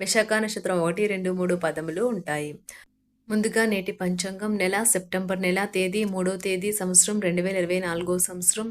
విశాఖ నక్షత్రం ఒకటి రెండు మూడు పదములు ఉంటాయి. ముందుగా నేటి పంచాంగం నెల సెప్టెంబర్ నెల తేదీ మూడో తేదీ సంవత్సరం రెండు వేల ఇరవై నాలుగో సంవత్సరం.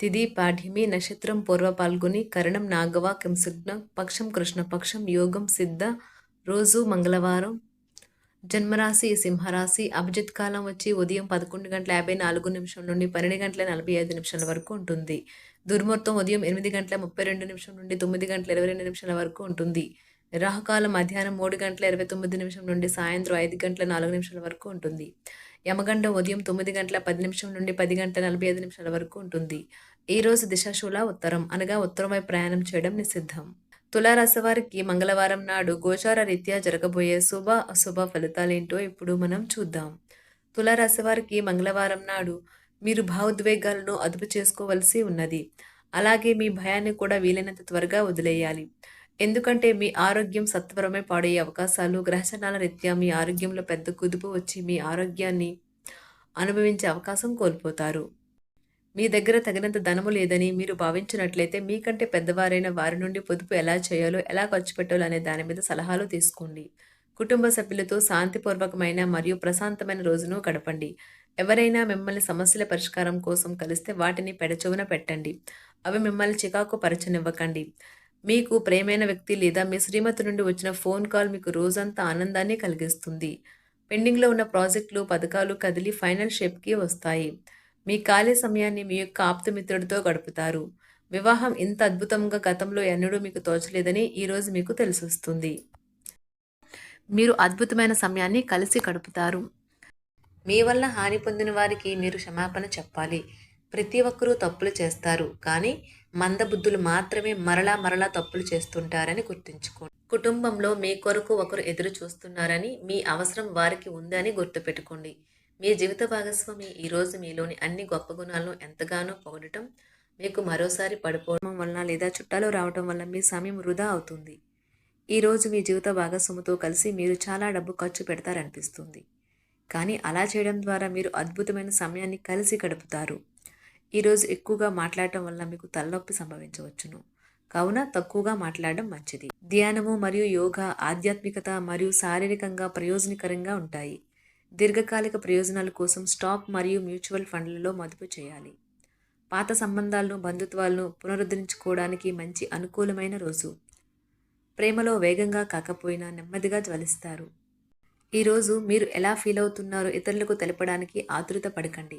తిథి పాఠ్యమి నక్షత్రం పూర్వ పాల్గొని కరణం నాగవ కంసుగ్న పక్షం కృష్ణపక్షం యోగం సిద్ధ రోజు మంగళవారం. జన్మరాశి సింహరాశి అభిజిత్ కాలం వచ్చి ఉదయం పదకొండు గంటల యాభై నాలుగు నిమిషం నుండి పన్నెండు గంటల నలభై ఐదు నిమిషాల వరకు ఉంటుంది. దుర్ముహూర్తం ఉదయం ఎనిమిది గంటల ముప్పై రెండు నిమిషం నుండి తొమ్మిది గంటల ఇరవై రెండు నిమిషాల వరకు ఉంటుంది. రాహుకాలం మధ్యాహ్నం మూడు గంటల ఇరవై తొమ్మిది నిమిషం నుండి సాయంత్రం ఐదు గంటల నాలుగు నిమిషాల వరకు ఉంటుంది. యమగండం ఉదయం తొమ్మిది గంటల పది నిమిషం నుండి పది గంటల నలభై ఐదు నిమిషాల వరకు ఉంటుంది. ఈ రోజు దిశాశూల ఉత్తరం. అనగా ఉత్తరం వైపు ప్రయాణం చేయడం నిషిద్ధం. తులారాశి వారికి మంగళవారం నాడు గోచార రీత్యా జరగబోయే శుభ అశుభ ఫలితాలేంటో ఇప్పుడు మనం చూద్దాం. తులారాశి వారికి మంగళవారం నాడు మీరు భావోద్వేగాలను అదుపు చేసుకోవలసి ఉన్నది. అలాగే మీ భయాన్ని కూడా వీలైనంత త్వరగా వదిలేయాలి. ఎందుకంటే మీ ఆరోగ్యం సత్వరమే పాడయ్యే అవకాశాలు గ్రహచనాల రీత్యా మీ ఆరోగ్యంలో పెద్ద కుదుపు వచ్చి మీ ఆరోగ్యాన్ని అనుభవించే అవకాశం కోల్పోతారు. మీ దగ్గర తగినంత ధనము లేదని మీరు భావించినట్లయితే మీకంటే పెద్దవారైన వారి నుండి పొదుపు ఎలా చేయాలో ఎలా ఖర్చు పెట్టాలో అనే దాని మీద సలహాలు తీసుకోండి. కుటుంబ సభ్యులతో శాంతిపూర్వకమైన మరియు ప్రశాంతమైన రోజును గడపండి. ఎవరైనా మిమ్మల్ని సమస్యల పరిష్కారం కోసం కలిస్తే వాటిని పెడచెవున పెట్టండి. అవి మిమ్మల్ని చికాకు పరచనివ్వకండి మీకు ప్రేమైన వ్యక్తి లేదా మీ శ్రీమతి నుండి వచ్చిన ఫోన్ కాల్ మీకు రోజంతా ఆనందాన్ని కలిగిస్తుంది. పెండింగ్లో ఉన్న ప్రాజెక్టులు పథకాలు కదిలి ఫైనల్ షేప్కి వస్తాయి. మీ ఖాళీ సమయాన్ని మీ యొక్క ఆప్తమిత్రుడితో గడుపుతారు. వివాహం ఇంత అద్భుతంగా గతంలో ఎన్నడూ మీకు తోచలేదని ఈరోజు మీకు తెలిసొస్తుంది. మీరు అద్భుతమైన సమయాన్ని కలిసి గడుపుతారు. మీ వల్ల హాని పొందిన వారికి మీరు క్షమాపణ చెప్పాలి. ప్రతి ఒక్కరూ తప్పులు చేస్తారు. కానీ మందబుద్ధులు మాత్రమే మరలా మరలా తప్పులు చేస్తుంటారని గుర్తుంచుకోండి. కుటుంబంలో మీ కొరకు ఒకరు ఎదురు చూస్తున్నారని మీ అవసరం వారికి ఉందని గుర్తుపెట్టుకోండి. మీ జీవిత భాగస్వామి ఈరోజు మీలోని అన్ని గొప్ప గుణాలను ఎంతగానో పొగడటం మీకు మరోసారి పడిపోవడం వలన లేదా చుట్టాలు రావడం వల్ల మీ సమయం వృధా అవుతుంది. ఈరోజు మీ జీవిత భాగస్వామితో కలిసి మీరు చాలా డబ్బు ఖర్చు పెడతారనిపిస్తుంది. కానీ అలా చేయడం ద్వారా మీరు అద్భుతమైన సమయాన్ని కలిసి గడుపుతారు. ఈరోజు ఎక్కువగా మాట్లాడటం వల్ల మీకు తలనొప్పి సంభవించవచ్చును. కావున తక్కువగా మాట్లాడడం మంచిది. ధ్యానము మరియు యోగా ఆధ్యాత్మికత మరియు శారీరకంగా ప్రయోజనకరంగా ఉంటాయి. దీర్ఘకాలిక ప్రయోజనాల కోసం స్టాక్ మరియు మ్యూచువల్ ఫండ్లలో మదుపు చేయాలి. పాత సంబంధాలను బంధుత్వాలను పునరుద్ధరించుకోవడానికి మంచి అనుకూలమైన రోజు. ప్రేమలో వేగంగా కాకపోయినా నెమ్మదిగా జ్వలిస్తారు. ఈరోజు మీరు ఎలా ఫీల్ అవుతున్నారో ఇతరులకు తెలపడానికి ఆతృత పడకండి.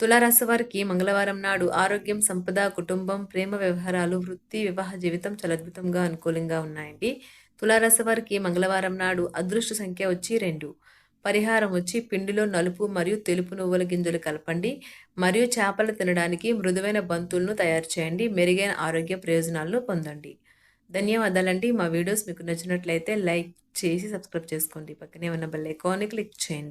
తులారాశి వారికి మంగళవారం నాడు ఆరోగ్యం సంపద కుటుంబం ప్రేమ వ్యవహారాలు వృత్తి వివాహ జీవితం చాలా అద్భుతంగా అనుకూలంగా ఉన్నాయండి. తులారాశి వారికి మంగళవారం నాడు అదృష్ట సంఖ్య వచ్చి రెండు. పరిహారం వచ్చి పిండిలో నలుపు మరియు తెలుపు నువ్వుల గింజలు కలపండి. మరియు చేపలు తినడానికి మృదువైన బంతులను తయారు చేయండి. మెరుగైన ఆరోగ్య ప్రయోజనాలను పొందండి. ధన్యవాదాలండి. మా వీడియోస్ మీకు నచ్చినట్లయితే లైక్ చేసి సబ్స్క్రైబ్ చేసుకోండి. పక్కనే ఉన్న బెల్ ఐకాన్ని క్లిక్ చేయండి.